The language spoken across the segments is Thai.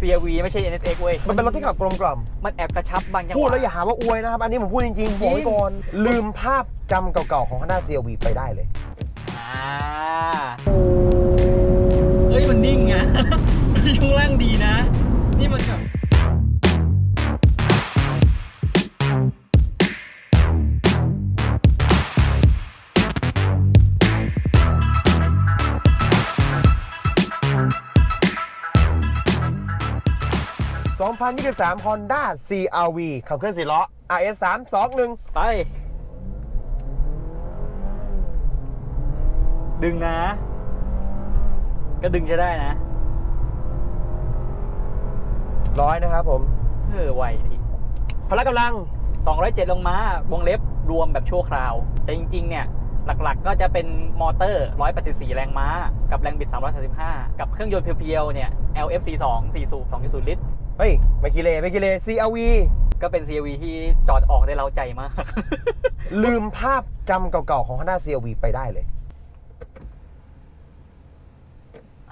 CRV ไม่ใช่ NSX เว้ยมันเป็นรถที่ขับกลมกล่อมมันแอบกระชับบางจังหพูดวะแล้วอย่าหาว่าอวยนะครับ อันนี้ผมพูดจริงๆบอกไว้ก่อนลืมภาพจำเก่าๆของ Honda CRV ไปได้เลยอ่าเอ้ยมันนิ่งอะช่วงล่างดีนะ นี่มันแบบ 2023 Honda CRV ขับเคลื่อน4ล้อ RS 3 2 1 ไป ดึงนะ ก็ดึงจะได้นะร้อยนะครับผม เออไวทีพละกำลัง 207 ลงมาวงเล็บรวมแบบชั่วคราว แต่จริง ๆ เนี่ย หลักๆ ก็จะเป็นมอเตอร์ 184 แรงม้า กับแรงบิด 335 กับเครื่องยนต์เพียวๆ เนี่ย LFC2 4สูบ2.0 ลิตร เฮ้ยไม่กิเลไม่กิเล CRV ก็เป็น CRV ที่จอดออกได้เราใจมาก ลืมภาพจำเก่าๆของ Honda CRV ไปได้เลย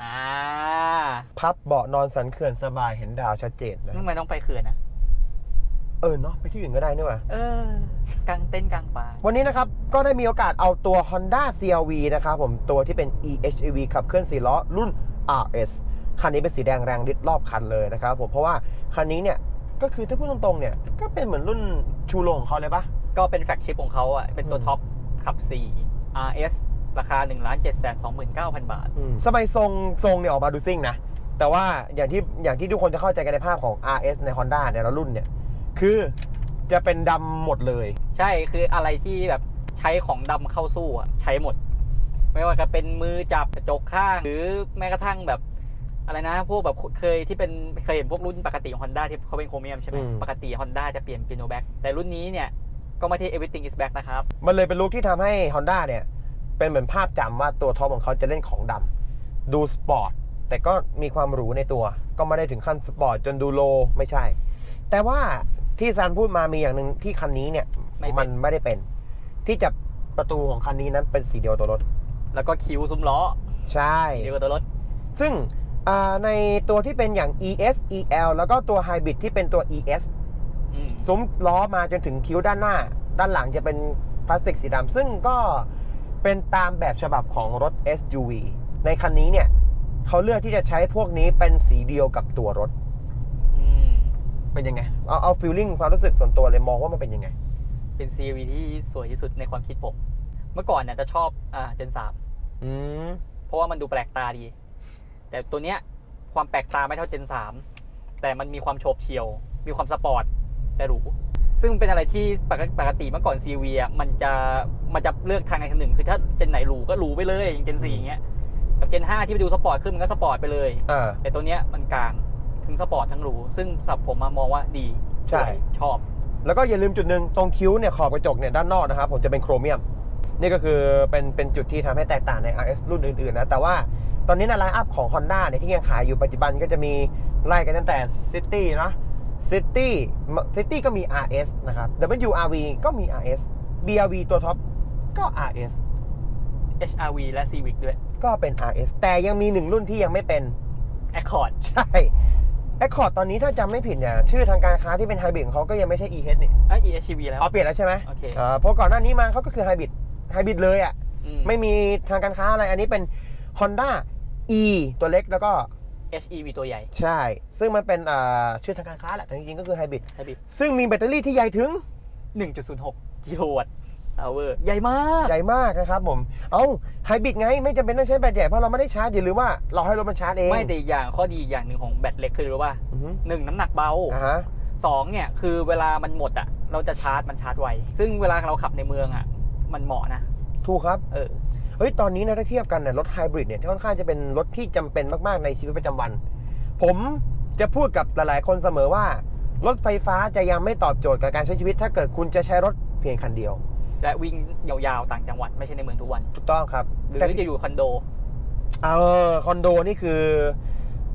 อ่าพับเบาะนอนสันเขื่อนสบายเห็นดาวชัดเจนนะทำไมต้องไปเขื่อนอะเออเนาะไปที่อื่นก็ได้นี่หว่า เออกางเต้นท์กลางป่า วันนี้นะครับ ก็ได้มีโอกาสเอาตัว Honda CRV นะครับผมตัวที่เป็น eHEV ขับเคลื่อน4ล้อรุ่น RS คันนี้เป็นสีแดงแรงดิดรอบคันเลยนะครับผมเพราะว่าคันนี้เนี่ยก็คือถ้าพูดตรงๆเนี่ยก็เป็นเหมือนรุ่นชูโรงของเขาเลยปะก็เป็นแฟลกชิพของเขาอะเป็นตัวอืมท็อปขับ 4 RS ราคา1 7 2 9 0 0 0 บาท สมัยทรงทรงเนี่ยออกมาดูซิ่งนะ แต่ว่าอย่างที่อย่างที่ทุกคนจะเข้าใจกันในภาพของ RS ใน Honda ในละรุ่นเนี่ย คือจะเป็นดำหมดเลย ใช่คืออะไรที่แบบใช้ของดำเข้าสู้อะใช้หมด ไม่ว่าจะเป็นมือจับกระจกข้าง หรือแม้กระทั่งแบบ อะไรนะ พวกแบบเคยที่เป็นเคยเห็นพวกรุ่นปกติของ Honda ที่เขาเป็นโครเมียมใช่ไหมอืม ปกติ Honda จะเปลี่ยนเป็นโนแบ็กแต่รุ่นนี้เนี่ยก็ไม่ใช่ everything is back นะครับ มันเลยเป็นลุคที่ทำให้ Honda เนี่ย เป็นเหมือนภาพจำว่าตัวท็อปของเขาจะเล่นของดำดูสปอร์ต แต่ก็มีความหรูในตัว ก็ไม่ได้ถึงขั้นสปอร์ตจนดูโลไม่ใช่ แต่ว่าที่ซันพูดมามีอย่างหนึ่งที่คันนี้เนี่ย ไม่เป็น มันไม่ได้เป็น ที่จะประตูของคันนี้นั้นเป็นสีเดียวตัวรถ แล้วก็คิ้วซุ้มล้อใช่ เดียวกับตัวรถซึ่งอ่า ในตัวที่เป็นอย่าง ES EL แล้วก็ตัว Hybrid ที่เป็นตัว ES อืมซุ้มล้อมาจนถึงคิ้วด้านหน้า ด้านหลังจะเป็นพลาสติกสีดำซึ่งก็เป็นตามแบบฉบับของรถ SUV ในคันนี้เนี่ยเขาเลือกที่จะใช้พวกนี้เป็นสีเดียวกับตัวรถอืมเป็นยังไง เอาเอาฟีลลิ่งความรู้สึกส่วนตัวเลยมองว่ามันเป็นยังไง เป็น CRV ที่สวยที่สุดในความคิดผม เมื่อก่อนเนี่ยจะชอบอ่าเจนสามอืมเพราะว่ามันดูแปลกตาดี แต่ตัวเนี้ยความแปลกตาไม่เท่าเจนสามแต่มันมีความโฉบเฉี่ยว มีความสปอร์ตแต่หรู ซึ่งเป็นอะไรที่ปกติปกติเมื่อก่อน CRV อะมันจะมันจะเลือกทางใดทางหนึ่ง คือถ้าเจนไหนหรูก็หรูไปเลยอย่างเจนสี่อย่างเงี้ยกับเจนห้าที่ไปดูสปอร์ตขึ้นมันก็สปอร์ตไปเลย อ่า แต่ตัวเนี้ยมันกลางทั้งสปอร์ตทั้งหรู ซึ่งสำหรับผมมามองว่าดีใช่สวยชอบ แล้วก็อย่าลืมจุดหนึ่งตรงคิ้วเนี่ยขอบกระจกเนี่ยด้านนอกนะครับผมจะเป็นโครเมียม นี่ก็คือเป็นเป็นจุดที่ทำให้แตกต่างใน RS รุ่นอื่นๆนะ แต่ว่า ตอนนี้ในไลน์อัพของ Honda เนี่ยที่ยังขายอยู่ปัจจุบันก็จะมีไล่กันตั้งแต่ City นะ City City ก็มี RS นะครับ WRV ก็มี RS BRV ตัวท็อปก็ RS HRV และ Civic ด้วย ก็เป็น RS แต่ยังมีหนึ่งรุ่นที่ยังไม่เป็น Accord ใช่ Accord ตอนนี้ถ้าจำไม่ผิดเนี่ยชื่อทางการค้าที่เป็นไฮบริดของเขาก็ยังไม่ใช่ EH นี่เอ้ย EHEV แล้วอ๋อเปลี่ยนแล้วใช่ไหมโอเคอ่าเพราะก่อนหน้านี้มาเขาก็คือไฮบริดไฮบริดเลยอะอืไม่มีทางการค้าอะไรอันนี้เป็น Honda E ตัวเล็กแล้วก็ HEV ตัวใหญ่ ใช่ ซึ่งมันเป็นอ่าชื่อทางการค้าแหละแต่จริงๆก็คือไฮบริดไฮบริดซึ่งมีแบตเตอรี่ที่ใหญ่ถึง 1.06กิโลวัตต์เอาเวอร์ใหญ่มากใหญ่มากนะครับผม เอาไฮบริดไงไม่จำเป็นต้องใช้แบตใหญ่เพราะเราไม่ได้ชาร์จอย่าลืมว่าเราให้รถมันชาร์จเองไม่แต่อีกอย่างข้อดีอีกอย่างหนึ่งของแบตเล็กคือรู้ว่าอือฮึหนึ่งน้ำหนักเบาอ่าฮะสองเนี่ยคือเวลามันหมดอะ เราจะชาร์จมันชาร์จไวซึ่งเวลาเราขับในเมืองอะ มันเหมาะนะ ถูกครับ เออ เฮ้ยตอนนี้นะถ้าเทียบกันเนี่ยรถไฮบริดเนี่ยค่อนข้างจะเป็นรถที่จำเป็นมากๆในชีวิตประจำวัน ผมจะพูดกับหลายๆคนเสมอว่า รถไฟฟ้าจะยังไม่ตอบโจทย์กับการใช้ชีวิต ถ้าเกิดคุณจะใช้รถเพียงคันเดียวและวิ่งยาวๆต่างจังหวัดไม่ใช่ในเมืองทุกวันถูกต้องครับหรือแต่จะอยู่คอนโดเออคอนโดนี่คือ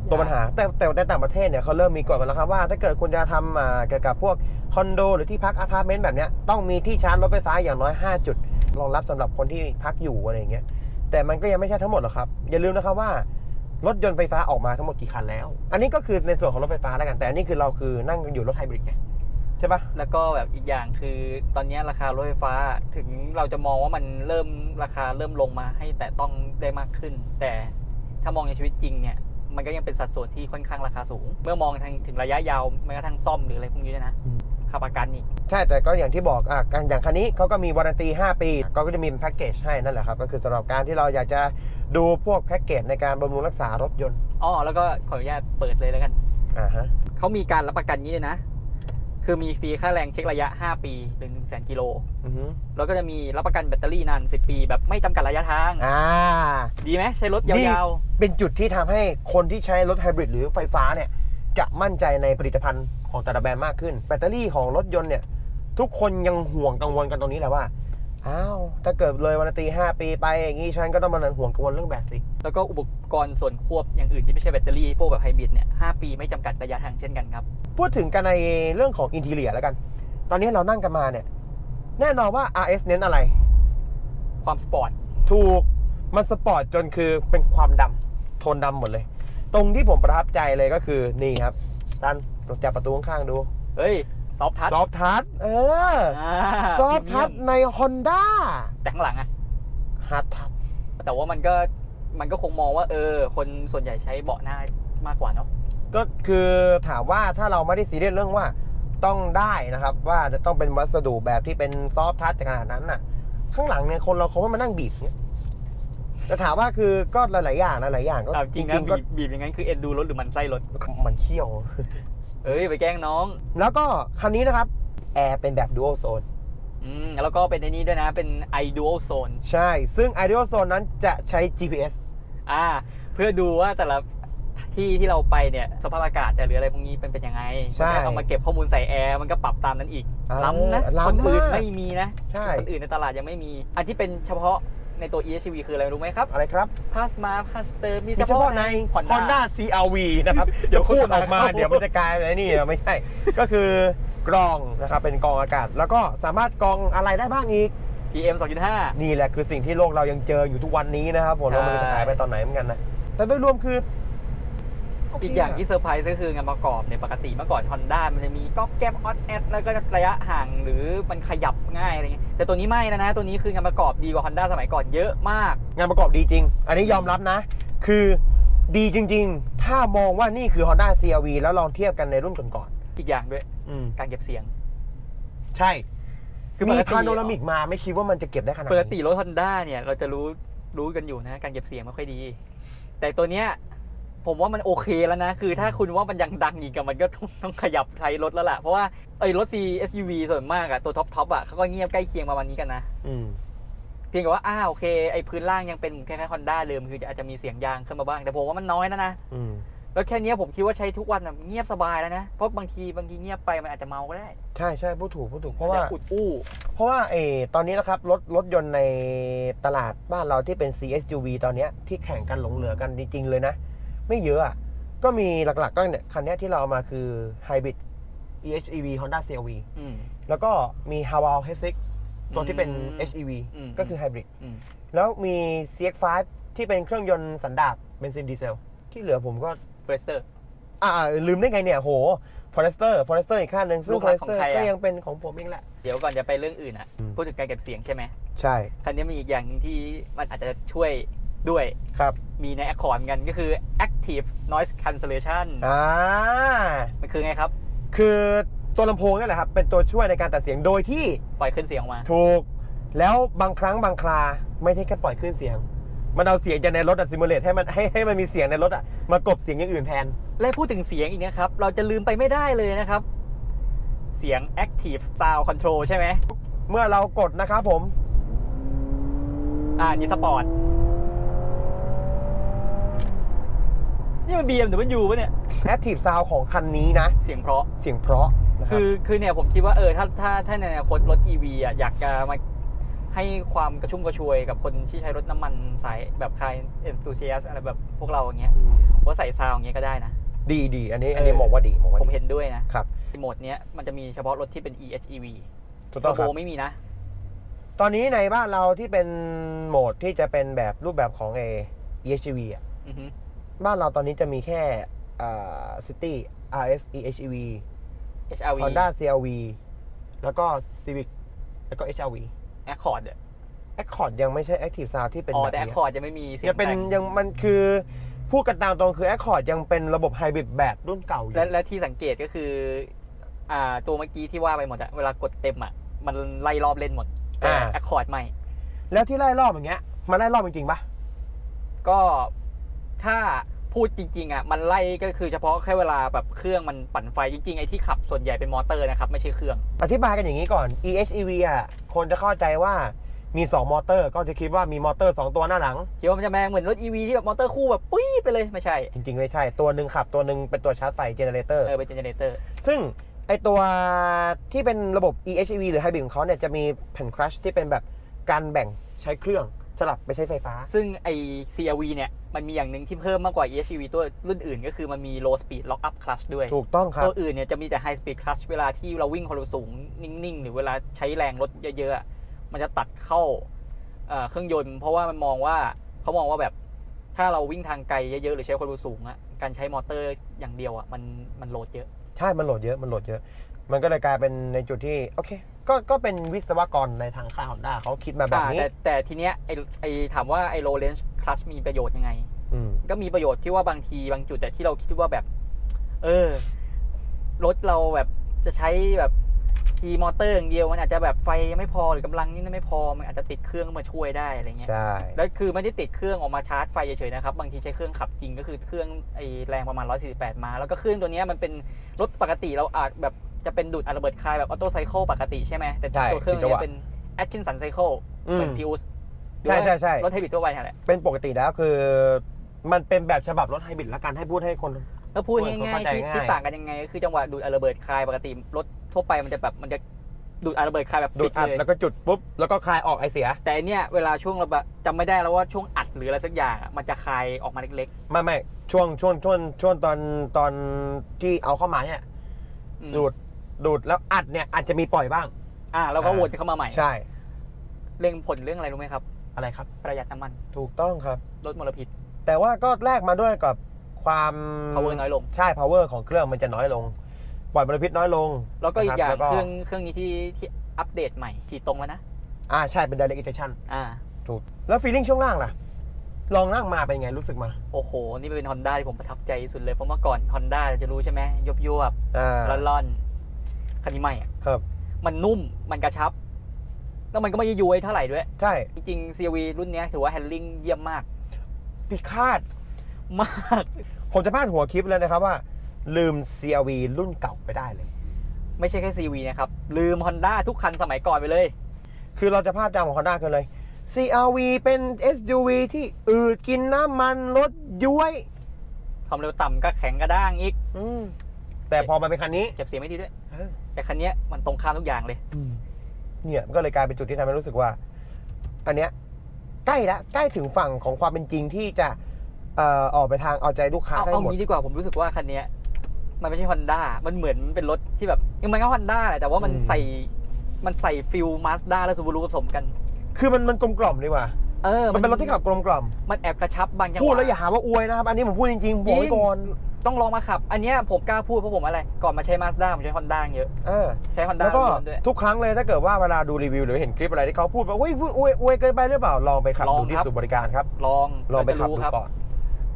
ตัวปัญหาแต่แต่ในต่างประเทศเนี่ยเขาเริ่มมีกฎมาแล้วครับว่า ถ้าเกิดคุณจะทำอ่าเกี่ยวกับพวกคอนโด หรือที่พักอพาร์ตเมนต์แบบเนี้ยต้องมีที่ชาร์จรถไฟฟ้าอย่างน้อย 5 จุด รองรับสำหรับคนที่พักอยู่อะไรอย่างเงี้ยแต่มันก็ยังไม่ใช่ทั้งหมดหรอกครับ อย่าลืมนะครับว่ารถยนต์ไฟฟ้าออกมาทั้งหมดกี่คันแล้ว อันนี้ก็คือในส่วนของรถไฟฟ้าแล้วกัน แต่อันนี้คือเราคือนั่งกันอยู่รถไฮบริดไงใช่ปะแล้วก็แบบอีกอย่างคือตอนนี้ราคารถไฟฟ้าถึงเราจะมองว่ามันเริ่มราคาเริ่มลงมาให้แต่ต้องได้มากขึ้น แต่ถ้ามองในชีวิตจริงเนี่ยมันก็ยังเป็นสัดส่วนที่ค่อนข้างราคาสูง เมื่อมองถึงระยะยาวแม้กระทั่งซ่อมหรืออะไรพวกนี้นะ ค่าประกันอีก ใช่แต่ก็อย่างที่บอกอะการอย่างคันนี้เขาก็มีวารันตี 5 ปีเขาก็จะมีแพ็กเกจให้นั่นแหละครับ ก็คือสำหรับการที่เราอยากจะดูพวกแพ็กเกจในการบำรุงรักษารถยนต์อ๋อแล้วก็ขออนุญาตเปิดเลยแล้วกันอ่าฮะเขามีการรับประกันนี้ด้วยนะ คือมีฟรีค่าแรงเช็คระยะ 5 ปีหรือ1 0 0 0 0กิโลอือฮึแล้วก็จะมีรับประกันแบตเตอรี่นาน 10 ปี แบบไม่จำกัดระยะทาง อ่า ดีไหมใช้รถยนี่าวเป็นจุดที่ทำให้คนที่ใช้รถไฮบริดหรือไฟฟ้าเนี่ย จะมั่นใจในผลิตภัณฑ์ของแต่ละแบรนด์มากขึ้น แบตเตอรี่ของรถยนต์เนี่ยทุกคนยังห่วงกังวลกันตรงนี้แหละว่าอ้าวถ้าเกิดเลยวันตี5ปีไปอย่างงี้ฉันก็ต้องมานั่งห่วงกังวลเรื่องแบตสิๆแล้วก็อุปกรณ์ส่วนควบอย่างอื่นที่ไม่ใช่แบตเตอรี่พวกแบบไฮบริดเนี่ย5ปีไม่จำกัดระยะทางเช่นกันครับพูดถึงกันในเรื่องของอินทีเลียแล้วกัน ตอนนี้เรานั่งกันมาเนี่ยแน่นอนว่า RS เน้นอะไร ความสปอร์ตถูกมันสปอร์ตจนคือเป็นความดำโทนดำหมดเลย ตรงที่ผมประทับใจเลยก็คือนี่ครับตันตรงจับประตูข้างๆดู เฮ้ย ซอฟทัชซอฟทัชเออซอฟทัชใน Honda แต่ข้างหลังอะฮาร์ดทัชแต่ว่ามันก็มันก็คงมองว่า เออ คนส่วนใหญ่ใช้เบาะหน้ามากกว่าเนาะก็คือถามว่าถ้าเราไม่ได้ซีเรียสเรื่องว่าต้องได้นะครับว่าจะต้องเป็นวัสดุแบบที่เป็นซอฟทัชขนาดนั้นน่ะ ข้างหลังเนี่ยคนเราคงไม่มานั่งบีบเนี่ย แต่ถามว่าคือก็หลายๆอย่างหลายๆอย่างก็เอาจริงนะก็บีบบีบอย่างนั้นคือเอ็นดูรถหรือมันไส้รถมันเขี้ยว เอ้ยไปแกล้งน้อง แล้วก็คันนี้นะครับแอร์เป็นแบบ dual zone อืมแล้วก็เป็นในนี้ด้วยนะเป็น i dual zone ใช่ ซึ่ง ideal zone นั้นจะใช้ GPS อ่า เพื่อดูว่าแต่ละที่ที่เราไปเนี่ยสภาพอากาศจะหรืออะไรพวกนี้เป็นเป็นยังไงใช่มันก็เอามาเก็บข้อมูลใส่แอร์มันก็ปรับตามนั้นอีกเออล้ำนะล้ำคนอื่นมากไม่มีนะใช่คนอื่นในตลาดยังไม่มี อันที่เป็นเฉพาะ ในตัว EHV คืออะไรรู้ไหมครับอะไรครับพาสมาพาสเตอร์มีมีเฉเฉพาะพาะใน Honda Honda CRV นะครับ เดี๋ยวพูดออกมา เดี๋ยวมันจะกลายเป็นไอ้นี่ไม่ใช่ ก็คือกรองนะครับ เป็นกรองอากาศ แล้วก็สามารถกรองอะไรได้บ้างอีก PM 2.5 นี่แหละคือสิ่งที่โลกเรายังเจออยู่ทุกวันนี้นะครับผมใช่แล้วมันจะหายไปตอนไหนเหมือนกันนะ แต่โดยรวมคือโเค อีกอย่างที่เซอร์ไพรส์ก็คืองานประกอบเนี่ยปกติเมื่อก่อน Honda มันจะมีก๊อบแก๊บออดแอดแล้วก็ระยะห่างหรือมันขยับง่ายอะไรเงี้ยแต่ตัวนี้ไม่นะนะ ตัวนี้คืองานประกอบดีกว่า Honda สมัยก่อนเยอะมาก งานประกอบดีจริง อันนี้ยอมรับนะ คือดีจริง ๆ ถ้ามองว่านี่คือ Honda CRV แล้วลองเทียบกันในรุ่นก่อนอีกอย่างด้วยๆอืมการเก็บเสียง ใช่ คือมีปกติ พาโนรามิกมาไม่คิดว่ามันจะเก็บได้ขนาดปนี้กติรถ Honda เนี่ยเราจะรู้รู้กันอยู่นะ การเก็บเสียงไม่ค่อยดี แต่ตัวเนี้ย ผมว่ามันโอเคแล้วนะ คือถ้าคุณว่ามันยังดังอีกอะมันก็ต้องต้องขยับใช้รถแล้วล่ะ เพราะว่าไอ้รถ C SUV ส่วนมากอะตัวท็อปท็อปอะเขาก็เงียบใกล้เคียงประมาณนี้กันนะอืมเพียงแต่ว่าอ้าโอเคไอ้พื้นล่างยังเป็นคล้ายๆ Honda เดิมคืออาจจะมีเสียงยางขึ้นมาบ้าง แต่ผมว่ามันน้อยแล้วนะอืมแล้วแค่เนี้ยผมคิดว่าใช้ทุกวันอะเงียบสบายแล้วนะ เพราะบางทีบางทีเงียบไปมันอาจจะเมาก็ได้ ใช่ใช่พูดถูกพูดถูกเพราะว่าอจจอุดอู้ เพราะว่าเออตอนนี้นะครับรถรถยนต์ในตลาดบ้านเราที่เป็น CSUV ตอนเนี้ยที่แข่งกันหลงเหลือกันจริง ๆ เลยนะ ไม่เยอะอะก็มีหลักๆก็เนี่ยคันเนี้ยที่เราเอามาคือ Hybrid EHEV Honda CRV อืม แล้วก็มี h a w a l h ตัวที่เป็น อืม HEV อืม ก็คือ Hybrid อืมแล้วมี CX5 ที่เป็นเครื่องยนต์สันดาปเบนซินดีเซล ที่เหลือผมก็ เฟรสเตอร์ อ่าลืมได้ไงเนี่ยโห Forester Forester อีกค่าหนึ่งซึ่ง ลูกรักของ Forester ใครอะ ก็ยังเป็นของผมเองแหละ เดี๋ยวก่อนจะไปเรื่องอื่นอะอืม พูดถึงการเก็บเสียงใช่ไหม ใช่ คันนี้มีอีกอย่างหนึ่งที่มันอาจจะช่วย ด้วยครับมีใน Accord เหมือนกันก็คือ Active Noise Cancellation อ่ามันคือไงครับ คือตัวลำโพงนี่แหละครับ เป็นตัวช่วยในการตัดเสียงโดยที่ปล่อยขึ้นเสียงออกมา ถูก แล้วบางครั้งบางครา ไม่ใช่แค่ปล่อยคลื่นเสียง มันเอาเสียงจากในรถอะซิมูเลตให้มันให้ให้มันมีเสียงในรถอะมากลบเสียงอย่างอื่นแทน และพูดถึงเสียงอีกนะครับ เราจะลืมไปไม่ได้เลยนะครับ เสียง Active Sound Control ใช่ไหม เมื่อเรากดนะครับผม อ่านี่สปอร์ต นี่มัน BMW ปะเนี่ย Active Sound ของคันนี้นะ เสียงเพราะ เสียงเพราะนะครัคืบอคือเนี่ยผมคิดว่าเออถ้าถ้าถ้าในอนาคตรถ EV อะอยากจะมาให้ความกระชุ่มกระชวยกับคนที่ใช้รถน้ำมันสายแบบคลาย enthusiast อะไรแบบพวกเราอย่างเงี้ยว่าใส่ซาวอย่างเงี้ยก็ได้นะ ดีดีอันนี้อันนี้เออ มองว่าดีมองว่าผมดีเห็นด้วยนะครับโหมดเนี้ยมันจะมีเฉพาะรถที่เป็น EHEV ถูกเทต้อองร์คโบรับ ไม่มีนะ ตอนนี้ในบ้านเราที่เป็นโหมดที่จะเป็นแบบรูปแบบของเอ EHV อะอือฮึ บ้านเราตอนนี้จะมีแค่ซิตี้ RS EHEV HRV Honda CRV แล้วก็ Civic แล้วก็ HRV Accord อะ Accord ยังไม่ใช่ Active Sound ที่เป็นอ๋อ แบบแต่ นี้ Accord ยังไม่มีเสียยังงเป็นแต่งยังมันคือพูดกันตามตรงคือ Accord ยังเป็นระบบไฮบริดแบบรุ่นเก่าอยู่ และและที่สังเกตก็คือ อ่า ตัวเมื่อกี้ที่ว่าไปหมดอะเวลากดเต็มอะมันไล่รอบเล่นหมด แต่ อ่า Accord ไม่ แล้วที่ไล่รอบอย่างเงี้ย มันไล่รอบจริงๆปะก็ ถ้าพูดจริงๆอะมันไล่ก็คือเฉพาะแค่เวลาแบบเครื่องมันปั่นไฟจริงๆไอ้ที่ขับส่วนใหญ่เป็นมอเตอร์นะครับไม่ใช่เครื่อง อธิบายกันอย่างนี้ก่อน EHEV อะคนจะเข้าใจว่ามี 2 มอเตอร์ ก็จะคิดว่ามีมอเตอร์ 2 ตัวหน้าหลัง คิดว่ามันจะแมงเหมือนรถ EV ที่แบบมอเตอร์คู่แบบปุ้ยไปเลยไม่ใช่ จริงๆ ไม่ใช่ ตัวหนึ่งขับ ตัวหนึ่งเป็นตัวชาร์จไฟเจเนเรเตอร์เออเป็นเจเนเรเตอร์ซึ่งไอตัวที่เป็นระบบ EHEV หรือไฮบริดของเขาเนี่ยจะมีแผ่นครัชที่เป็นแบบการแบ่งใช้เครื่อง สลับไปใช้ไฟฟ้า ซึ่งไอ้ CRV เนี่ย มันมีอย่างหนึ่งที่เพิ่มมากกว่า EHEV ตัวรุ่นอื่นก็คือมันมี low speed lock up clutch ด้วย ถูกต้องครับ ตัวอื่นเนี่ยจะมีแต่ high speed clutch เวลาที่เราวิ่งความเร็วสูงนิ่ง ๆ หรือเวลาใช้แรงรถเยอะๆอะมันจะตัดเข้าเอ่อเครื่องยนต์ เพราะว่ามันมองว่าเขามองว่าแบบถ้าเราวิ่งทางไกลเยอะๆ หรือใช้ความเร็วสูงอะการใช้มอเตอร์อย่างเดียวอะมันมันโหลดเยอะ ใช่ มันโหลดเยอะ มันโหลดเยอะ มันก็เลยกลายเป็นในจุดที่โอเค ก็ก็เป็นวิศวกรในทางค่ายฮอนด้าเขาคิดมาแบบอ่านี้ แต่แต่ทีเนี้ยไอไอถามว่าไอ low range clutch มีประโยชน์ยังไง อืม ก็มีประโยชน์ที่ว่าบางทีบางจุดแต่ที่เราคิดว่าแบบ เออ รถเราแบบจะใช้แบบทีมอเตอร์อย่างเดียว มันอาจจะแบบไฟยังไม่พอหรือกำลังนี่ไม่พอมันอาจจะติดเครื่องมาช่วยได้อะไรเงี้ย ใช่ แล้วคือไม่ได้ติดเครื่องออกมาชาร์จไฟเฉยๆนะครับ บางทีใช้เครื่องขับจริงก็คือเครื่องไอแรงประมาณ 148 มา แล้วก็เครื่องตัวเนี้ยมันเป็นรถปกติเราอาจแบบ จะเป็นดูดอะระเบิดคลายแบบออโต้ไซเคิลปกติใช่ไหมแต่ใช่ตัวเครื่องสิบจังหเนี้วะเป็น Atkinson Cycle อืมเหมือนพิวส์ใช่ใช่ใช่รถไฮบริดทั่วไปนั่นแหละเป็นปกติแล้วคือ มันเป็นแบบฉบับรถไฮบริดละกันให้พูดให้คนก็พูดคนง่ายเข้าๆใจที่ง่ายที่ต่างกันยังไงก็คือจังหวะดูดอะระเบิดคลายปกติรถทั่วไปมันจะแบบมันจะดูดอะระเบิดคลายแบบดูดอัดเลยแล้วก็จุดปุ๊บ แล้วก็คลายออกไอเสีย แต่อันเนี้ยเวลาช่วงระเบิดจำไม่ได้แล้วว่าช่วงอัดหรืออะไรสักอย่างอะมันจะคลายออกมาเล็กไม่ไม่ช่วงช่วงช่วงช่วงตอนตอนที่เอาเข้ามาเนี่ยๆอืม ดูด ดูดแล้วอัดเนี่ยอาจจะมีปล่อยบ้าง อ่าแล้วก็อ่าวนเข้ามาใหม่ ใช่เร่งผลเรื่องอะไรรู้ไหมครับ อะไรครับ ประหยัดน้ำมันถูกต้องครับ ลดมลพิษ แต่ว่าก็แลกมาด้วยกับความ power น้อยลง ใช่ power ของเครื่องมันจะน้อยลง ปล่อยมลพิษน้อยลง แล้วก็อีกอย่างนะบเครื่องเครื่องนี้ที่ที่อัปเดตใหม่ฉีดตรงแล้วนะ อ่าใช่เป็น direct injection อ่าถูก แล้ว feeling ช่วงล่างล่ะ ลองนั่งมาเป็นไงรู้สึกมา โอ้โห นี่เป็น Honda ที่ผมประทับใจสุดเลย เพราะเมื่อก่อน Honda จะรู้ใช่ไหมยบยวบอ่าๆร่อนๆ คันนี้ไม่อะครับ มันนุ่มมันกระชับ แล้วมันก็ไม่ยุยเท่าไหร่ด้วย ใช่ จริงๆ CRV รุ่นเนี้ยถือว่าแฮนดิ้งเยี่ยมมาก พิคาดมาก ผมจะพาดหัวคลิปเลยนะครับว่า ลืม CRV รุ่นเก่าไปได้เลย ไม่ใช่แค่ CV นะครับ ลืม Honda ทุกคันสมัยก่อนไปเลย คือเราจะภาพจำของ Honda กันเลย CRV เป็น SUV ที่อืดกินน้ำมันรถย้วย ความเร็วต่ำก็แข็งกระด้างอีก อืม แต่พอมาเป็นคันนี้เก็บเสียงไม่ดีด้วย เออแต่คันเนี้ยมันตรงข้ามทุกอย่างเลยเนี่ยมันก็เลยกลายเป็นจุดที่ทำให้รู้สึกว่า อันเนี้ยใกล้ละใกล้ถึงฝั่งของความเป็นจริงที่จะเอ่อออกไปทางเอาใจลูกค้าเอาได้เอาหมด งี้ดีกว่าผมรู้สึกว่าคันเนี้ยมันไม่ใช่ Honda มันเหมือนเป็นรถที่แบบยังมันก็ Honda แหละแต่ว่ามันอืม ใส่มันใส่ฟิลมาสด้าและซูบูรุผสมกัน คือมันมันกลมกล่อมดีกว่า เออมันเป็นรถที่ขับกลมกล่อมมันแอบกระชับบางจังหวะ พูดแล้วอย่าหาว่าอวยนะครับ อันนี้ผมพูดจริงๆบอกไว้ก่อน ต้องลองมาขับ อันเนี้ยผมกล้าพูดเพราะผมอะไร ก่อนมาใช้มาสด้าผมใช้ Honda เยอะ เออ ใช้ Honda แล้วก็ล้วนๆด้วย ทุกครั้งเลยถ้าเกิดว่าเวลาดูรีวิวหรือเห็นคลิปอะไรที่เขาพูดว่าเฮ้ยพูดอวยอวยเกินไปหรือเปล่าลองไปขับลองดูที่ครับ ศูนย์บริการครับ ลองลองไปแล้วขับจะรู้ดูครับก่อน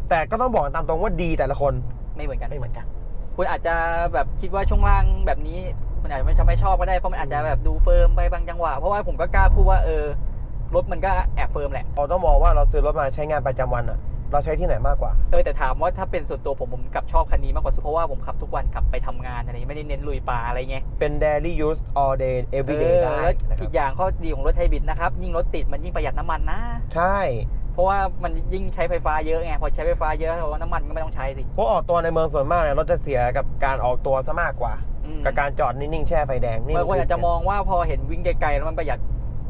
แต่ก็ต้องบอกกันตามตรงว่าดีแต่ละคนไม่เหมือนกัน ไม่เหมือนกัน คุณอาจจะแบบคิดว่าช่วงล่างแบบนี้คุณอาจจะไม่ชอบไม่ชอบก็ได้เพราะมันอาจจะแบบดูเฟิร์มไปบางจังหวะเพราะว่าผมก็กล้าพูดว่าเออรถมันก็แอบเฟิร์มแหละ เราต้องมองว่าเราซื้อรถมาใช้งานประจำวันอะ เราใช้ที่ไหนมากกว่า เออแต่ถามว่าถ้าเป็นส่วนตัวผมผมกลับชอบคันนี้มากกว่าเพราะว่าผมขับทุกวันขับไปทำงานอะไรไม่ได้เน้นลุยป่าอะไรเงี้ยเป็น daily use all day every เอ day อได้แล้วนะคอีรับกอย่างข้อดีของรถไฮบริดนะครับยิ่งรถติดมันยิ่งประหยัดน้ำมันนะ ใช่เพราะว่ามันยิ่งใช้ไฟฟ้าเยอะไงพอใช้ไฟฟ้าเยอะเพราะว่าน้ำมันก็ไม่ต้องใช้สิเพราะออกตัวในเมืองส่วนมากเนี่ยรถจะเสียกับการออกตัวซะมากกว่า อืมกับการจอดนิ่งๆแช่ไฟแดงนี่บางคนคือาจจะมองว่าพอเห็นวิ่งไกลๆแล้วมันประหยัด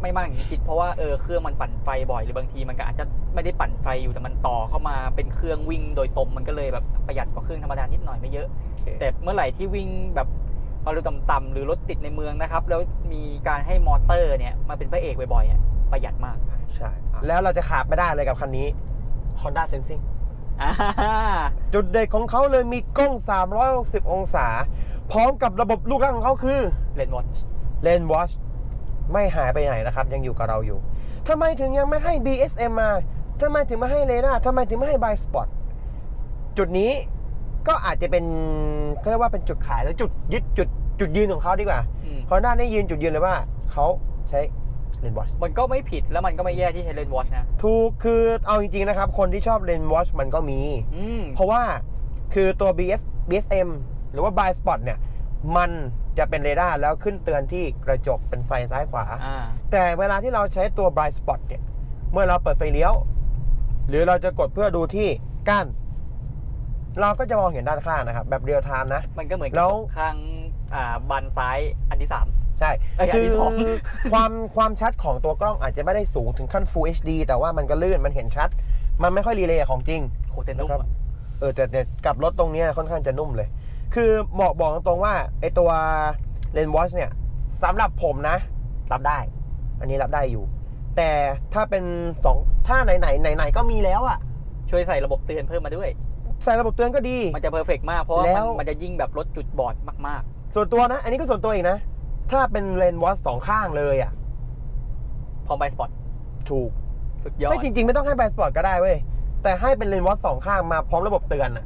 ไม่มากอย่างที่คิดเพราะว่าเออเครื่องมันปั่นไฟบ่อยหรือบางทีมันก็อาจจะไม่ได้ปั่นไฟอยู่แต่มันต่อเข้ามาเป็นเครื่องวิ่งโดยตรงมันก็เลยแบบประหยัดกว่าเครื่องธรรมดานิดหน่อยไม่เยอะโอเคแต่เมื่อไหร่ที่วิ่งแบบความเร็วต่ำๆหรือรถติดในเมืองนะครับ แล้วมีการให้มอเตอร์เนี่ยมาเป็นพระเอกบ่อยๆอะประหยัดมากใช่แล้วเราจะขาดไม่ได้เลยกับคันนี้ Honda Sensing อ่าจุดเด่นของเขาเลยมีกล้อง 360 องศา พร้อมกับระบบลูกรักของเขาคือเลนวอชเลนวอช ไม่หายไปไหนนะครับ ยังอยู่กับเราอยู่ทำไมถึงยังไม่ให้ BSM มาทำไมถึงไม่ให้เลด้าทำไมถึงไม่ให้ b ายสปอตจุดนี้ก็อาจจะเป็นเขาเรียกว่าเป็นจุดขายหรือจุดยึดจุดจุดยืนของเขาดีกว่าอืมเพราะด้านนี้ยืนจุดยืนเลยว่าเขาใช้เลนวอชมันก็ไม่ผิดแล้วมันก็ไม่แย่ที่ใช้เลนวอชนะ ถูกคือเอาจริงๆนะครับ คนที่ชอบเลนวอชมันก็มีอืมเพราะว่าคือตัว BS BSM หรือว่า b ายสปอตเนี่ย มัน จะเป็นเรดาร์แล้วขึ้นเตือนที่กระจกเป็นไฟซ้ายขวา อ่า แต่เวลาที่เราใช้ตัว blind spot เนี่ย เมื่อเราเปิดไฟเลี้ยว หรือเราจะกดเพื่อดูที่ก้านเราก็จะมองเห็นด้านข้างนะครับ แบบเรียลไทม์นะ มันก็เหมือนแล้กับวข้างอ่าบันซ้ายอันที่สาม ใช่เอ้ยอันคืที่อสอง ความความชัดของตัวกล้องอาจจะไม่ได้สูงถึงขั้น Full HD แต่ว่ามันก็ลื่นมันเห็นชัด มันไม่ค่อยรีเลย์ของจริง โหแต่นุ่มนะครับ อะเออแต่แต่กับรถตรงเนี้ยค่อนข้างจะนุ่มเลย คือบอกบอกตรงๆว่าไอตัวเลนวอชเนี่ยสำหรับผมนะ รับได้ อันนี้รับได้อยู่ แต่ถ้าเป็นสองถ้าไหนไหนไหนไหนๆก็มีแล้วอะช่วยใส่ระบบเตือนเพิ่มมาด้วย ใส่ระบบเตือนก็ดี มันจะเพอร์เฟกมากเพราะว่าแล้มันวมันจะยิ่งแบบลดจุดบอดมากส่วนตัวนะ อันนี้ก็ส่วนตัวอีกนะ ถ้าเป็นเลนวอชสองข้างเลยอะๆพอไบสปอตถูก สุดยอดไม่จริง ๆ ไม่ต้องให้แบสปอร์ตก็ได้เว้ย แต่ให้เป็นเลนวอชสองข้างมาพร้อมระบบเตือนอะ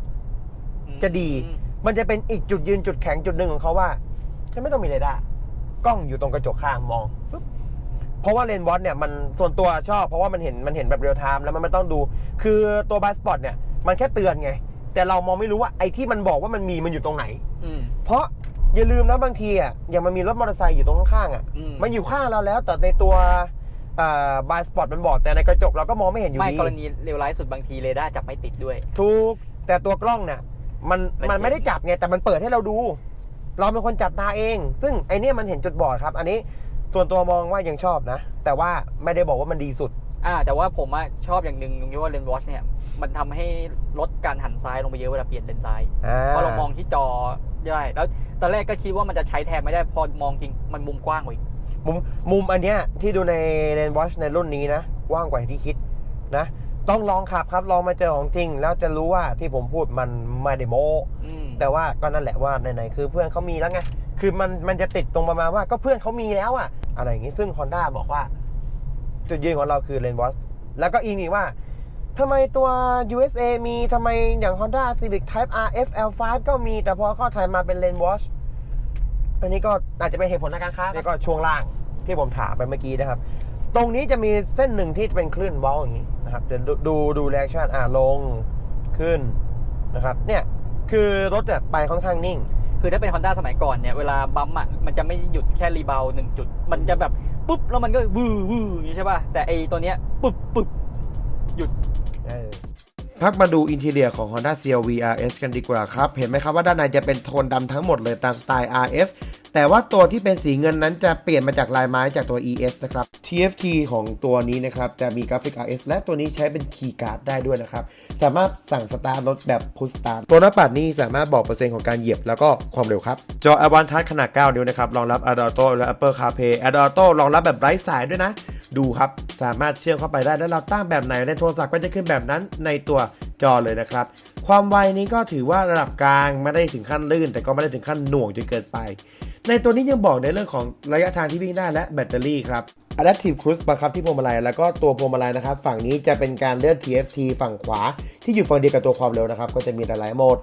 อืมจะดีมั นจะเป็นอีกจุดยืนจุดแข็งจุดหนึ่งของเขาว่าฉันไม่ต้องมีเรดาร์กล้องอยู่ตรงกระจกข้างมองปุ๊บเพราะว่าเลนวอตเนี่ยมันส่วนตัวชอบเพราะว่ามันเห็นมันเห็นแบบเรียลไทม์แล้วมันไม่ต้องดู คือตัวบ y สปอตเนี่ยมันแค่เตือนไง แต่เรามองไม่รู้ว่าไอ้ที่มันบอกว่ามันมีมันอยู่ตรงไหน อืม เพราะอย่าลืมนะบางทีอะอย่างมันมีรถมอเตอร์ไซค์อยู่ตรงข้างๆอะอืม มันอยู่ข้างเราแล้ว แต่ในตัวบ y สปอตมันบอกแต่ในกระจกเราก็มองไม่เห็นอยู่ไม่ดี กรณีเลวร้ายสุดบางทีเรดาร์จับไม่ติดด้วย ถูกแต่ตัวกล้องเนี่ย มันมันมันไม่ได้เห็นจับไงแต่มันเปิดให้เราดู เราเป็นคนจับตาเอง ซึ่งไอเนี้ยมันเห็นจุดบอดครับ อันนี้ส่วนตัวมองว่ายังชอบนะ แต่ว่าไม่ได้บอกว่ามันดีสุด อ่าแต่ว่าผมอะชอบอย่างหนึ่งตรงที่ว่าเลนวอชเนี่ยมันทำให้ลดการหันซ้ายลงไปเยอะเวลาเปลี่ยนเลนซ้ายอ่าเพราะเรามองที่จอได้แล้วตอนแรกก็คิดว่ามันจะใช้แทนไม่ได้พอมองจริงมันมุมกว้างกว่าอีกมุมมุมอันเนี้ยที่ดูในเลนวอชในรุ่นนี้นะกว้างกว่าที่คิดนะ ต้องลองขับครับลองมาเจอของจริง แล้วจะรู้ว่าที่ผมพูดมันไม่ได้โมอืมแต่ว่าก็นั่นแหละว่าไหนๆคือเพื่อนเขามีแล้วไงคือมันมันจะติดตรงประมาณว่าก็เพื่อนเขามีแล้วอะอะไรอย่างงี้ซึ่ง Honda บอกว่า จุดยืนของเราคือเลนวอชแล้วก็อีกนี่ว่าทำไมตัว USA มีทำไมอย่าง Honda Civic Type R FL5 ก็มีแต่พอเข้าไทยมาเป็นเลนวอชอันนี้ก็อาจจะเป็นเหตุผลทางการค้าแล้วก็ช่วงล่างที่ผมถามไปเมื่อกี้นะครับ ตรงนี้จะมีเส้นหนึ่งที่เป็นคลื่นเว้าอย่างนี้ นะครับเดี๋ยวดูดูดูแรคชั่นอ่าลงขึ้นนะครับเนี่ยคือรถเนี่ยไปค่อนข้างนิ่ง คือถ้าเป็น Honda สมัยก่อนเนี่ยเวลาบัมป์อะมันจะไม่หยุดแค่รีบาวหนึ่งจุด มันจะแบบปุ๊บแล้วมันก็วือวืออย่างนี้ใช่ป่ะแต่ไอตัวเนี้ยปุ๊บปุ๊บ พักมาดูอินเทเรียของ Honda CR-V RS กันดีกว่าครับ เห็นไหมครับว่าด้านในจะเป็นโทนดำทั้งหมดเลยตามสไตล์ RS แต่ว่าตัวที่เป็นสีเงินนั้นจะเปลี่ยนมาจากลายไม้จากตัว ES นะครับ TFT ของตัวนี้นะครับ จะมีกราฟิก RS และตัวนี้ใช้เป็นคีย์การ์ดได้ด้วยนะครับ สามารถสั่งสตาร์ทรถแบบพุชสตาร์ทตัวหน้าปัดนี้สามารถบอกเปอร์เซ็นต์ของการเหยียบแล้วก็ความเร็วครับ จอ Advanced Touch ขนาด 9 นิ้วนะครับ รองรับ Android Auto และ Apple CarPlay Android Auto รองรับแบบไร้สายด้วยนะ ดูครับ สามารถเชื่อมเข้าไปได้แล้วเราตั้งแบบไหนในโทรศัพท์ก็จะขึ้นแบบนั้นในตัวจอเลยนะครับ ความไวนี้ก็ถือว่าระดับกลางไม่ได้ถึงขั้นลื่น แต่ก็ไม่ได้ถึงขั้นหน่วงจนเกินไป ในตัวนี้ยังบอกในเรื่องของระยะทางที่วิ่งได้และแบตเตอรี่ครับ Adaptive Cruise บังคับที่พวงมาลัยแล้วก็ตัวพวงมาลัยนะครับ ฝั่งนี้จะเป็นการเลื่อน TFT ฝั่งขวา ที่อยู่ฝั่งเดียวกับตัวความเร็วนะครับ ก็จะมีหลายโหมด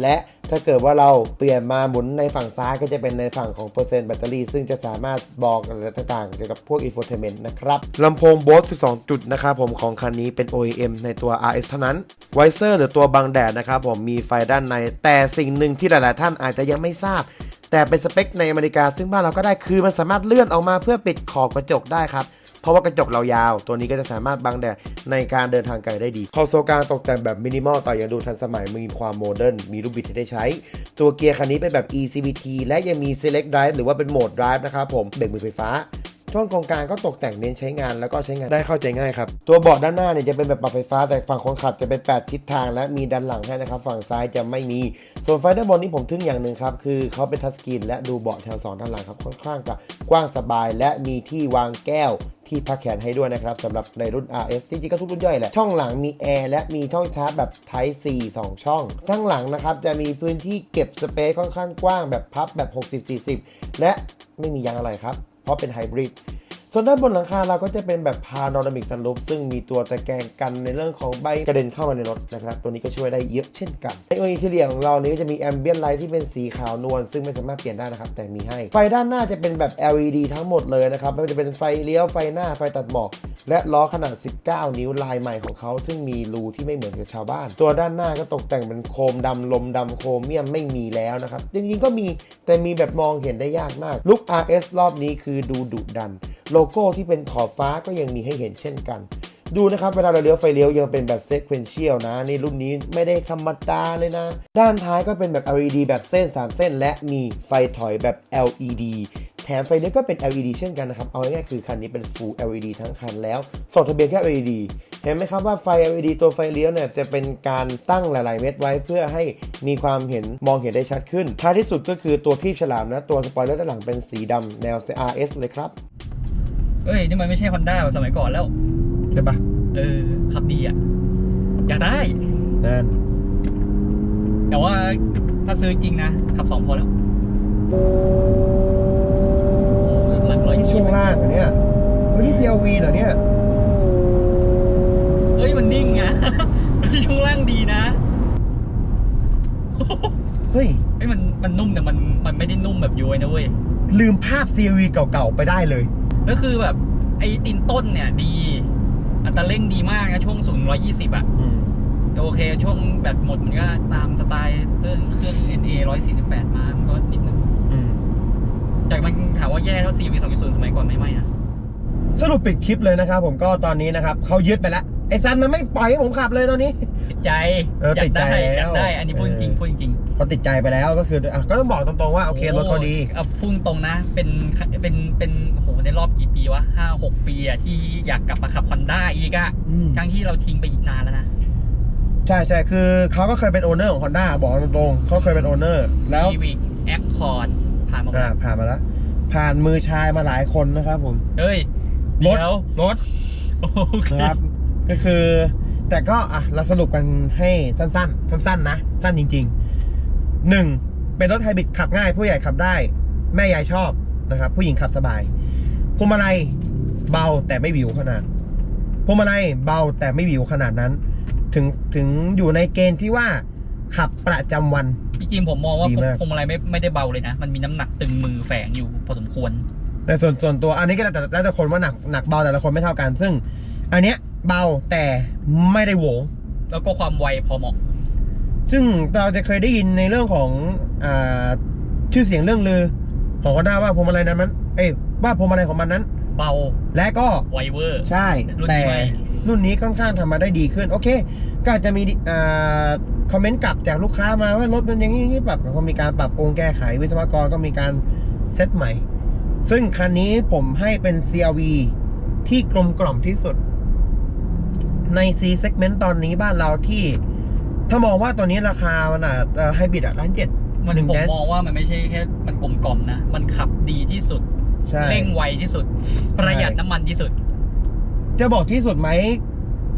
และถ้าเกิดว่าเราเปลี่ยนมาหมุนในฝั่งซ้ายก็จะเป็นในฝั่งของเปอร์เซ็นต์แบตเตอรี่ ซึ่งจะสามารถบอกอะไรต่างๆ เกี่ยวกับพวก infotainment นะครับลำโพง Bose 12 จุดนะครับผมของคันนี้เป็น OEM ในตัว RS เท่านั้นไวเซอร์หรือตัวบังแดดนะครับผมมีไฟด้านใน แต่สิ่งหนึ่งที่หลายๆท่านอาจจะยังไม่ทราบ แต่เป็นสเปคในอเมริกาซึ่งบ้านเราก็ได้คือมันสามารถเลื่อนออกมาเพื่อปิดขอบกระจกได้ครับเพราะว่ากระจกเรายาว ตัวนี้ก็จะสามารถบังแดดในการเดินทางไกลได้ดี คอนโซลกลางตกแต่งแบบมินิมอลแต่ยังดูทันสมัยมีความโมเดิร์นมีลูกบิดให้ได้ใช้ ตัวเกียร์คันนี้เป็นแบบ ECVT และยังมี Select Drive หรือว่าเป็นโหมด Drive นะครับผมเบรกมือไฟฟ้า ช่องกองกลางก็ตกแต่งเน้นใช้งานแล้วก็ใช้งานได้เข้าใจง่ายครับ ตัวเบาะด้านหน้าเนี่ยจะเป็นแบบปรับไฟฟ้าแต่ฝั่งคนขับจะเป็น 8 ทิศทาง และมีด้านหลังให้นะครับ ฝั่งซ้ายจะไม่มี ส่วนไฟด้านบนนี้ผมทึ่งอย่างหนึ่งครับ คือเขาเป็นทัชสกรีนและดูเบาะแถว 2 ด้านหลังครับค่อนข้างจะกว้างสบาย และมีที่วางแก้วที่พักแขนให้ด้วยนะครับสำหรับในรุ่น RS จริงๆก็ทุกรุ่นย่อยแหละช่องหลังมีแอร์และมีช่องชาร์จแบบ Type C 2 ช่อง ทั้งหลังนะครับจะมีพื้นที่เก็บสเปซค่อนข้างกว้างแบบพับแบบ 60-40 และไม่มียางอะไรครับ เพราะเป็นไฮบริด ส่วนด้านบนหลังคาเราก็จะเป็นแบบพาโนรามิกซันรูฟซึ่งมีตัวตะแกรงกันในเรื่องของใบกระเด็นเข้ามาในรถนะครับ ตัวนี้ก็ช่วยได้เยอะเช่นกันในอินทีเรียของเรานี้ก็จะมีแอมเบียนไลท์ที่เป็นสีขาวนวลซึ่งไม่สามารถเปลี่ยนได้นะครับ แต่มีให้ ไฟด้านหน้าจะเป็นแบบ LED ทั้งหมดเลยนะครับไม่ว่าจะเป็นไฟเลี้ยวไฟหน้าไฟตัดหมอก และล้อขนาด 19 นิ้วลายใหม่ของเขาซึ่งมีรูที่ไม่เหมือนกับชาวบ้าน ตัวด้านหน้าก็ตกแต่งเป็นโคมดำลมดำโครเมียมไม่มีแล้วนะครับจริงๆก็มีแต่มีแบบมองเห็นได้ยากมากลุค RS รอบนี้คือดูดุดัน โลโก้ที่เป็นขอบฟ้าก็ยังมีให้เห็นเช่นกัน ดูนะครับ เวลาเราเลี้ยวไฟเลี้ยวยังเป็นแบบ sequential นะ นี่รุ่นนี้ไม่ได้ธรรมดาเลยนะ ด้านท้ายก็เป็นแบบ LED แบบเส้น 3 เส้น และมีไฟถอยแบบ LED แถมไฟเลี้ยวก็เป็น LED เช่นกันนะครับ เอาง่ายๆคือคันนี้เป็น full LED ทั้งคันแล้วส่งทะเบียนแค่ LED เห็นไหมครับว่าไฟ LED ตัวไฟเลี้ยวเนี่ยจะเป็นการตั้งหลาย ๆ เม็ดไว้เพื่อให้มีความเห็นมองเห็นได้ชัดขึ้น ท้ายที่สุดก็คือตัวครีบฉลามนะ ตัวสปอยเลอร์ด้านหลังเป็นสีดำแนว RS เลยครับ เอ้ย นี่มันไม่ใช่ Honda แบบสมัยก่อนแล้ว ใช่ปะเออ ขับดีอะ อยากได้ นั่น แต่ว่าถ้าซื้อจริงนะ ขับสองพอแล้วหลังร้อยนี่ช่วงล่างอันเนี้ยเฮ้ยนี่ CLV เหรอเนี่ย เอ้ย มันนิ่งอะเฮ้ยช่วงล่างดีนะ เฮ้ยเฮ้ยมันมันนุ่มแต่มันมันไม่ได้นุ่มแบบย้วยนะเว้ย ลืมภาพ CLV เก่าๆไปได้เลย แล้วคือแบบไอ้ตีนต้นเนี่ยดี อัตราเร่งดีมากนะ ช่วงศูนย์ร้อยยี่สิบอะแต่โอเค ช่วงแบตหมดมันก็ตามสไตล์เครื่องเครื่อง NA ร้อยสี่สิบแปดมามันก็นิดนึงจากมันถามว่าแย่เท่า CV สองสมัยก่อนไหม่ไม่นะสรุปปิดคลิปเลยนะครับผมก็ตอนนี้นะครับเขายึดไปแล้ว ไอ้ซันมันไม่ปล่อยให้ผมขับเลยตอนนี้จิตใจเอออยาติกดใจได้แล้วอยากได้ อันนี้พูดจริงเออ พูดจริงเขาติดใจไปแล้วก็คืออะก็ต้องบอกตรงๆว่าโอเครถเขาดี เอาพุ่งตรงนะ เป็นเป็นเป็นโหในรอบกี่ปีวะห้าหกปีอะที่อยากกลับมาขับฮอนด้าอีกอะอืมทั้งที่เราทิ้งไปอีกนานแล้วนะ ใช่ใช่คือเขาก็เคยเป็นโอเนอร์ของ Honda บอกตรงๆเขาเคยเป็นโอเนอร์แล้ว Civic Accord ผ่านมาหมดอ่าแล้วผ่านมาแล้ว ผ่านมือชายมาหลายคนนะครับผม เฮ้ยรถเดี๋ยวรถโอเคนะครับ ก็คือ แต่ก็อะเราสรุปกันให้สั้นๆ สั้นๆนะ สั้นจริงๆหนึ่งเป็นรถไฮบริดขับง่าย ผู้ใหญ่ขับได้ แม่ยายชอบนะครับ ผู้หญิงขับสบายพวงมาลัยเบาแต่ไม่วิวขนาดพวงมาลัยเบาแต่ไม่วิวขนาดนั้น ถึงถึงอยู่ในเกณฑ์ที่ว่าขับประจำวันจริงๆผมมองว่าดีพวงมากพวงมาลัยไม่ไม่ได้เบาเลยนะ มันมีน้ำหนักตึงมือแฝงอยู่พอสมควรแต่ส่วนส่วนตัวอันนี้ก็แล้วแต่แล้วแต่คนว่าหนักหนักเบาแต่ละคนไม่เท่ากัน ซึ่ง อันเนี้ยเบาแต่ไม่ได้โหวงแล้วก็ความไวพอเหมาะ ซึ่งเราจะเคยได้ยินในเรื่องของอาชื่อเสียงเรื่องลือ ของคอนด้าว่าพวงมาลัยนั้นมัน เอ้ยว่าพวงมาลัยของมันนั้น เบาและก็ไวเวอร์ ใช่ รุ่นนี้แต่ไม่รุ่นนี้ค่อนข้างทำมาได้ดีขึ้น โอเค ก็อาจจะมีอ่าคอมเมนต์กลับจากลูกค้ามาว่ารถมันอย่างนี้อย่างนี้ปรับก็มีการปรับปรุงแก้ไขวิศวกรก็มีการเซตใหม่ ซึ่งคันนี้ผมให้เป็น CRV ที่กลมกล่อมที่สุด ใน C segment ตอนนี้บ้านเราที่ ถ้ามองว่าตัวนี้ราคามันอะไฮบริดอะล้านเจ็ดมันหนึ่งผมแดนมองว่ามันไม่ใช่แค่มันกลมกล่อมนะ มันขับดีที่สุดใช่เร่งไวที่สุด ประหยัดน้ำมันที่สุด จะบอกที่สุดไหม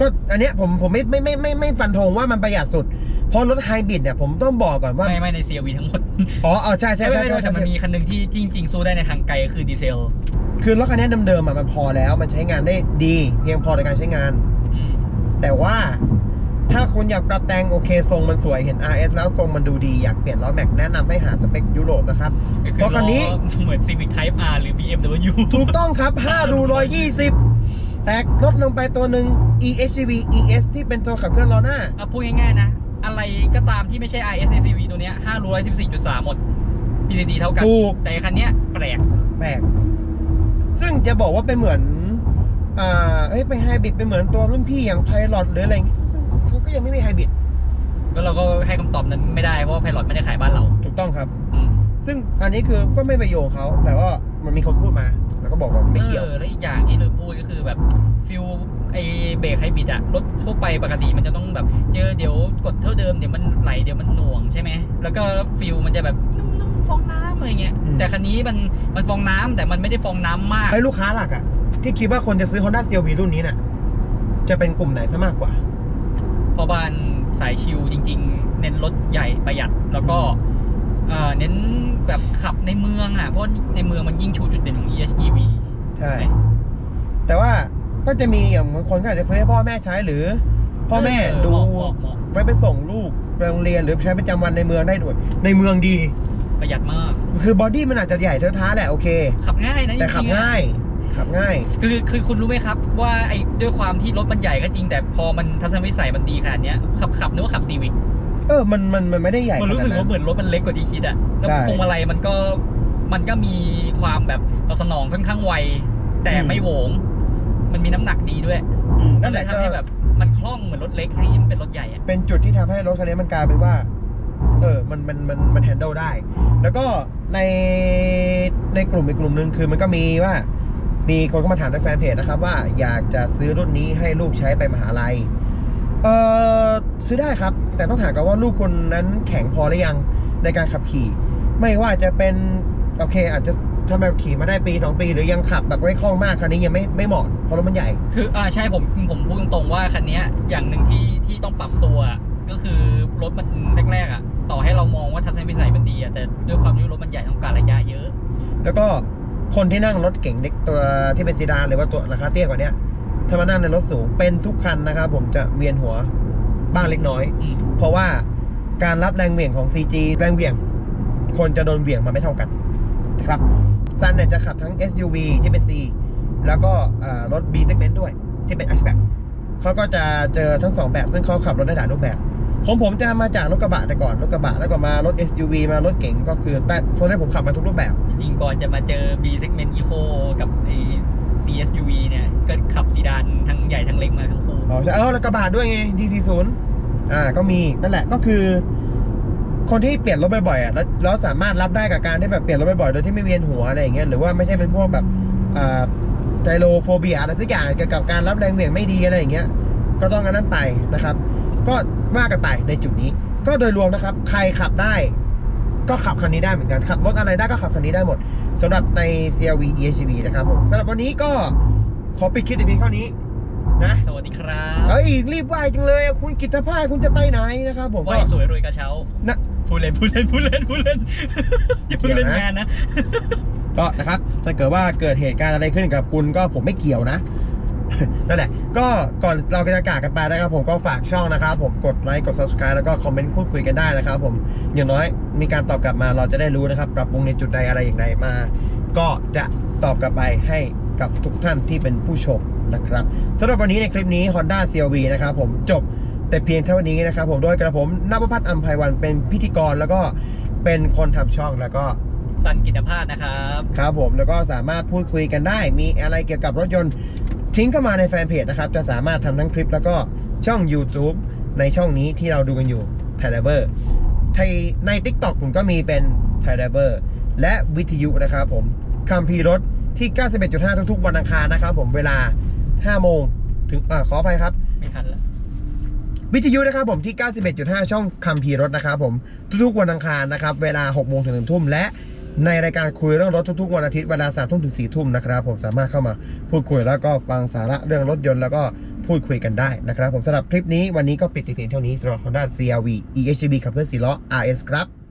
ก็อันเนี้ยผมผมไม่ไม่ไม่ไม่ไม่ฟันธงว่ามันประหยัดสุด เพราะรถไฮบริดเนี่ยผมต้องบอกก่อนว่า ไม่ไม่ใน CRV ทั้งหมด อ๋อเอาใช่ใช่ไม่ใช่ไม่ใช่ไม่แต่มันมีคันหนึ่งที่จริง ๆ สู้ได้ในทางไกลก็คือดีเซล คือรถคันนี้เดิมๆอะมันพอแล้วมันใช้งานได้ดี เพียงพอในการใช้งานอืม แต่ว่าถ้าคุณอยากปรับแต่งโอเคทรงมันสวยเห็น RS แล้วทรงมันดูดีอยากเปลี่ยนล้อแม็กแนะนำให้หาสเปคยุโรปนะครับก็คือเพราะคันนี้ล้อเหมือน Civic Type R หรือ BMW ถูกต้องครับ5ดู120 แต่ลดลงไปตัวหนึ่ง EHEV ES ที่เป็นตัวขับเคลื่อนล้อหน้าเอาพูดง่ายๆนะ อะไรก็ตามที่ไม่ใช่ RS ACV ตัวเนี้ย514.3 หมด PCD เท่ากันถูกแต่คันเนี้ยแปลก แปลก ซึ่งจะบอกว่าเป็นเหมือน อ่าเอ้ยไปไฮบริดเป็นเหมือนตัวรุ่นพี่อย่างไพลอตหรืออะไรอย่างงี้เขาก็ยังไม่มีไฮบริดแล้วเราก็ให้คำตอบนั้นไม่ได้เพราะว่า Pilot ไม่ได้ขายบ้านเราถูกต้องครับ อืมซึ่งอันนี้คือก็ไม่ไปโยงเขาแต่ว่ามันมีคนพูดมา แล้วก็บอกว่าไม่เกี่ยว ออแล้วอีกอย่างที่เลยพูดก็คือแบบฟิลไอเบรกไฮบริดอะรถทั่วไปปกติมันจะต้องแบบเจอเดี๋ยวกดเท่าเดิมเดี๋ยวมันไหลเดี๋ยวมันหน่วงใช่ไหมแล้วก็ฟิลมันจะแบบนุ่มๆฟองน้ำอะไรเงี้ยอืม แต่คันนี้มันมันฟองน้ำแต่มันไม่ได้ฟองน้ำมาก ไอ้ลูกค้าหลักอะ ที่คิดว่าคนจะซื้อ Honda CRV รุ่นนี้เนี่ยจะเป็นกลุ่มไหนซะมากกว่าเพราะบ้านสายชิลจริง ๆ เน้นรถใหญ่ประหยัดแล้วก็เอ่อเน้นแบบขับในเมืองอะเพราะในเมืองมันยิ่งชูจุดเด่นของ EHEV ใช่ แต่ว่าก็จะมีอย่างบางคนก็อาจจะซื้อให้พ่อแม่ใช้หรือ พ่อแม่เออดูเหมาะเหมาะไว้ไปส่งลูกไปโรงเรียนหรือใช้ประจำวันในเมืองได้ด้วย ในเมืองดีประหยัดมาก คือบอดี้มันอาจจะใหญ่เท่าท้าแหละโอเค ขับง่ายนะจแต่ขับริงๆอะง่าย ขับง่าย คือคือคุณรู้ไหมครับ ว่าไอ้ด้วยความที่รถมันใหญ่ก็จริง แต่พอมันทัศนวิสัยมันดีขนาดเนี้ยขับขับนึกว่าขับซีวิกเออมันมันมันไม่ได้ใหญ่มันรู้สึกขดว่าเหมือนรถมันเล็กกว่าที่คิดอะแล้วใช่พวงมาลัยมันก็มันก็มีความแบบตอบสนองค่อนข้างไว แต่อืมไม่โหวง มันมีน้ำหนักดีด้วยอืมนั่นั่นนเลแหยละทำให้ก็แบบมันคล่องเหมือนรถเล็กทั้งที่มันเป็นรถใหญ่อะเป็นจุดที่ทำให้รถคันนี้มันกลายเป็นว่า เออ มัน มัน มัน มันแฮนด์ลได้ แล้วก็ใน ในกลุ่มอีกกลุ่มหนึ่งคือมันก็มีว่า มีคนเข้ามาถามในแฟนเพจนะครับว่าอยากจะซื้อรุ่นนี้ให้ลูกใช้ไปมหาลัย เออซื้อได้ครับ แต่ต้องถามกันว่าลูกคนนั้นแข็งพอหรือยังในการขับขี่ ไม่ว่าจะเป็นโอเค อาจจะถ้าแบบขี่มาได้ปีสองปีหรือยังขับแบบไม่คล่องมากคันนี้ยังไม่ไม่เหมาะเพราะรถมันใหญ่ คืออ่าใช่ผมผมพูดตรงๆว่าคันเนี้ยอย่างหนึ่งที่ที่ต้องปรับตัวก็คือรถมันแรกๆอะต่อให้เรามองว่าทัศนวิสัยมันดีอะแต่ด้วยความที่รถมันใหญ่ต้องการระยะเยอะ แล้วก็ คนที่นั่งรถเก่งเล็กตัวที่เป็นซีดานหรือว่าตัวราคาเตี้ยกว่าเนี้ยถ้ามานั่งในรถสูงเป็นทุกคันนะครับผมจะเวียนหัวบ้างเล็กน้อย อืมเพราะว่าการรับแรงเหวี่ยงของ CG แรงเหวี่ยง คนจะโดนเหวี่ยงมาไม่เท่ากันนะครับซันเนี่ยจะขับทั้ง SUV ที่เป็น C แล้วก็อ่ารถ B segment ด้วยที่เป็น hatchback เขาก็จะเจอทั้งสองแบบ ซึ่งเขาขับรถได้หลายรูปแบบ ของผมจะมาจากรถกระบะแต่ก่อนรถกระบะแล้วก็มารถ SUV มารถเก๋งก็คือแต่คนที่ผมขับมาทุกรูปแบบ จริงๆก่อนจะมาเจอ B segment eco กับไอ้ CSUV เนี่ยก็ขับซีดานทั้งใหญ่ทั้งเล็กมาทั้งคู่อ๋อใช่เออแล้วกระบะด้วยไง D40 อ่าก็มีนั่นแหละก็คือ คนที่เปลี่ยนรถบ่อยๆอะแล้วแล้วสามารถรับได้กับการที่แบบเปลี่ยนรถบ่อยๆโดยที่ไม่เวียนหัวอะไรอย่างเงี้ยหรือว่าไม่ใช่เป็นพวกแบบอ่าไจโรโฟเบียอะไรสักอย่างเกี่ยวกับการรับแรงเหวี่ยงไม่ดีอะไรอย่างเงี้ยก็ต้องอันนั้นไปนะครับ ก็ว่ากันไปในจุดนี้ ก็โดยรวมนะครับ ใครขับได้ก็ขับคันนี้ได้เหมือนกัน ขับรถอะไรได้ก็ขับคันนี้ได้หมดสำหรับใน CRV EHV นะครับผมสำหรับวันนี้ก็ขอปิดคลิปแต่เพียงเท่านี้นะ สวัสดีครับเอ้ยรีบไหวจังเลยอะคุณกิตภาพคุณจะไปไหนนะครับผมไหวก็สวยรวยกระเช้านะพูดเล่นพูดเล่นพูดเล่นพูดเล่นอย่าเพิ่งเล่นเดี๋ยวนะงานนะ ก็นะครับถ้าเกิดว่าเกิดเหตุการณ์อะไรขึ้นกับคุณก็ผมไม่เกี่ยวนะ นั่นแหละก็ก่อนเราจะจากกันไปนะครับผมก็ฝากช่องนะครับผมกดไลค์กด subscribe แล้วก็คอมเมนต์พูดคุยกันได้นะครับผมอย่างน้อยมีการตอบกลับมาเราจะได้รู้นะครับ ปรับปรุงในจุดใดอะไรอย่างไรมา ก็จะตอบกลับไปให้กับทุกท่านที่เป็นผู้ชมนะครับสำหรับวันนี้ในคลิปนี้ Honda CRV นะครับผมจบแต่เพียงเท่านี้นะครับผมโดยกระผมนภพัฒน์อัมภัยวันเป็นพิธีกรแล้วก็เป็นคนทำช่องแล้วก็ สันกิตภาสนะครับ ครับผมแล้วก็สามารถพูดคุยกันได้ มีอะไรเกี่ยวกับรถยนต์ ทิ้งเข้ามาในแฟนเพจนะครับ จะสามารถทำทั้งคลิปแล้วก็ช่อง YouTube ในช่องนี้ที่เราดูกันอยู่ t h a i d i v e r ใน TikTok ผมก็มีเป็น t h a i d i v e r และวิทยุนะครับผมคัมพีร์รถที่ 91.5 ทุกๆ วันอังคารนะครับผมเวลา 5 โมงถึงอ่าขออภัยครับ ไม่ทันละวิทยุนะครับผมที่ 91.5 ช่องคัมพีร์รถนะครับผมทุกๆวันอังคารนะครับ เวลา 6 โมงถึง1ทุ่ม และ ในรายการคุยเรื่องรถทุกๆวันอาทิตย์เวลา3ทุ่มถึง4ทุ่มนะครับ ผมสามารถเข้ามาพูดคุยแล้วก็ฟังสาระเรื่องรถยนต์แล้วก็พูดคุยกันได้นะครับ ผมสำหรับคลิปนี้วันนี้ก็ปิดแต่เพียงเท่านี้สำหรับ Honda CRV EHEV ขับเคลื่อน4ล้อ RS ครับ